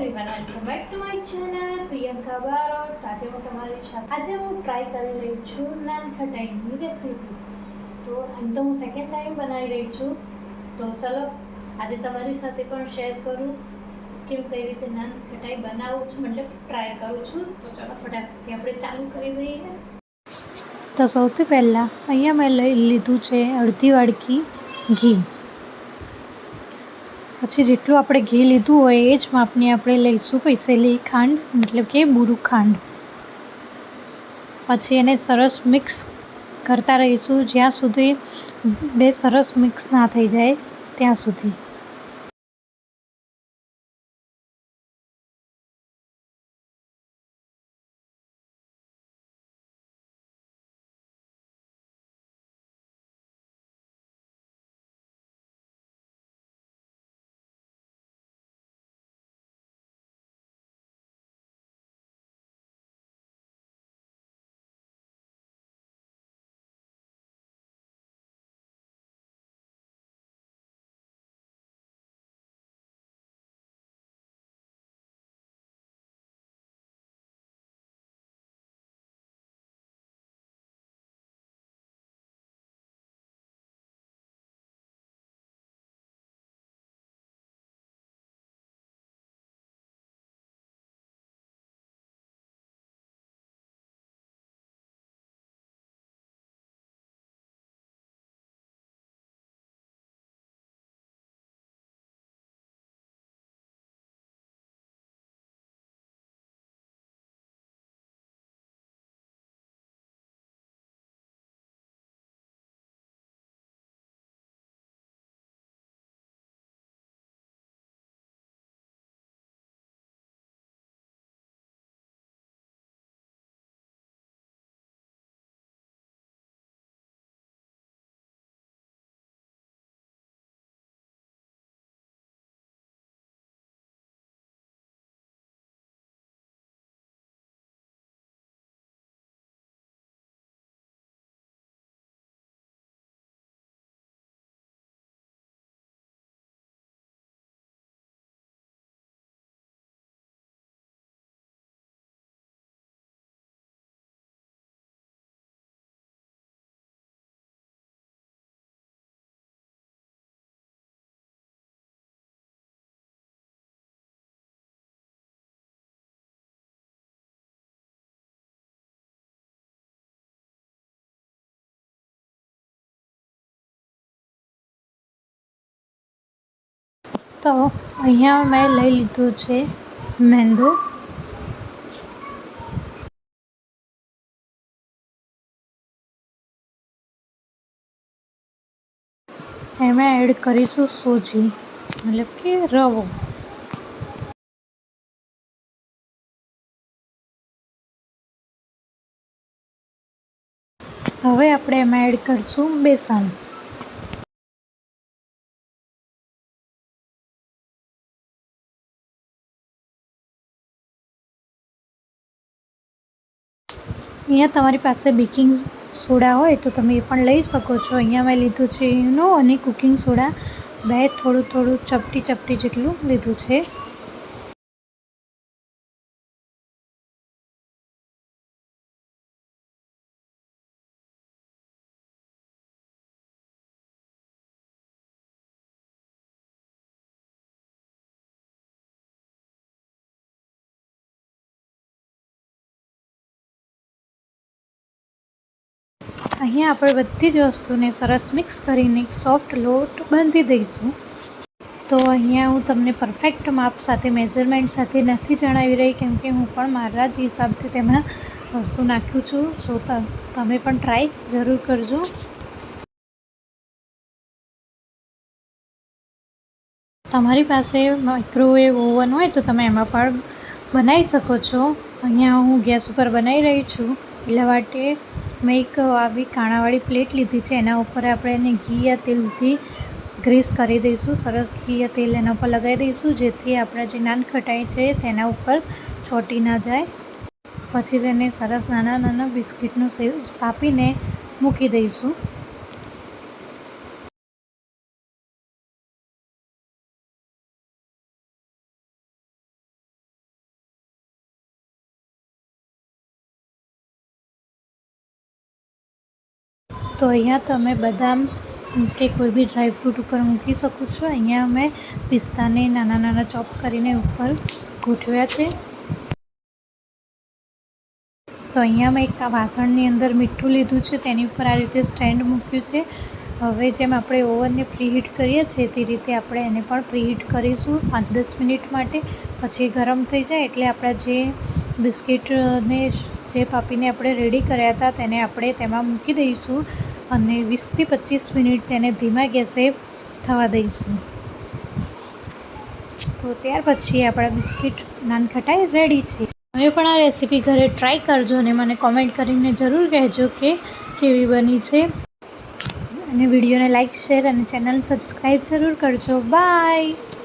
Everyone welcome back to my channel Priyanka Barot આજે હું તમારી સાથે આજે હું ટ્રાય કરી રહી છું નાન ખટાઈની રેસીપી તો આમ તો હું સેકન્ડ ટાઈમ બનાવી રહી છું. તો ચલો, આજે તમારી સાથે પણ શેર કરું કે હું કઈ રીતે નાન ખટાઈ બનાવું છું, મતલબ ટ્રાય કરું છું. તો ચલો ફટાફટથી આપણે ચાલુ કરી દઈએ તો સૌથી પહેલાં અહીંયા મેં લઈ લીધું છે અડધી વાડકી ઘી. પછી જેટલું આપણે ઘી લીધું હોય એ જ માપની આપણે લઈશું પૈસેલી ખાંડ, મતલબ કે બુરું ખાંડ. પછી એને સરસ મિક્સ કરતા રહીશું. જ્યાં સુધી બે સરસ મિક્સ ના થઈ જાય, ત્યાં સુધી. તો અહીંયા મેં લઈ લીધું છે મેંદો. એમાં એડ કરીશું સોજી, મતલબ કે રવો. હવે આપણે એમાં એડ કરીશું બેસન અહીંયા તમારી પાસે બેકિંગ સોડા હોય તો તમે એ પણ લઈ શકો છો. અહીંયા મેં લીધું છે એનો અને કુકિંગ સોડા બે થોડું થોડું ચપટી ચપટી જેટલું લીધું છે. અહીંયા આપણે બધી જ વસ્તુને સરસ મિક્સ કરીને એક સોફ્ટ લોટ બાંધી દઈશું. તો અહીંયા હું તમને પરફેક્ટ માપ સાથે, મેઝરમેન્ટ સાથે નથી જણાવી રહી, કેમ કે હું પણ મારા જ હિસાબથી તેમાં વસ્તુ નાખ્યું છું. સો તમે પણ ટ્રાય જરૂર કરજો. તમારી પાસે માઇક્રોવેવ ઓવન હોય તો તમે એમાં પણ બનાવી શકો છો. અહીંયા હું ગેસ ઉપર બનાવી રહી છું. એટલા માટે મેં એક આવી કાણાવાળી પ્લેટ લીધી છે. એના ઉપર આપણે એને ઘી યા તેલથી ગ્રીસ કરી દઈશું. સરસ ઘી યા તેલ એના ઉપર લગાવી દઈશું, જેથી આપણા જે નાન ખટાઈ છે તેના ઉપર છોટી ના જાય. પછી તેને સરસ નાના નાના બિસ્કિટનું સેવ કાપીને મૂકી દઈશું. તો અહીંયા તમે બદામ કે કોઈ બી ડ્રાયફ્રૂટ ઉપર મૂકી શકો છો. અહીંયા મેં પિસ્તાને નાના નાના ચોપ કરીને ઉપર ગોઠવ્યા છે. તો અહીંયા મેં એક વાસણની અંદર મીઠું લીધું છે. તેની ઉપર આ રીતે સ્ટેન્ડ મૂક્યું છે. હવે જેમ આપણે ઓવનને પ્રીહીટ કરીએ છીએ તે રીતે આપણે એને પણ પ્રીહીટ કરીશું પાંચ દસ મિનિટ માટે. પછી ગરમ થઈ જાય એટલે આપણા જે બિસ્કિટને શેપ આપીને આપણે રેડી કર્યા હતા તેને આપણે તેમાં મૂકી દઈશું. અને વીસથી પચીસ મિનિટ તેને ધીમા ગેસે થવા દઈશું. તો ત્યાર પછી આપણા બિસ્કિટ નાનખટાઈ રેડી છે. તમે પણ આ રેસીપી ઘરે ટ્રાય કરજો અને મને કોમેન્ટ કરીને જરૂર કહેજો કે કેવી બની છે. અને વિડીયોને લાઇક શેર અને ચેનલ સબસ્ક્રાઈબ જરૂર કરજો. બાય!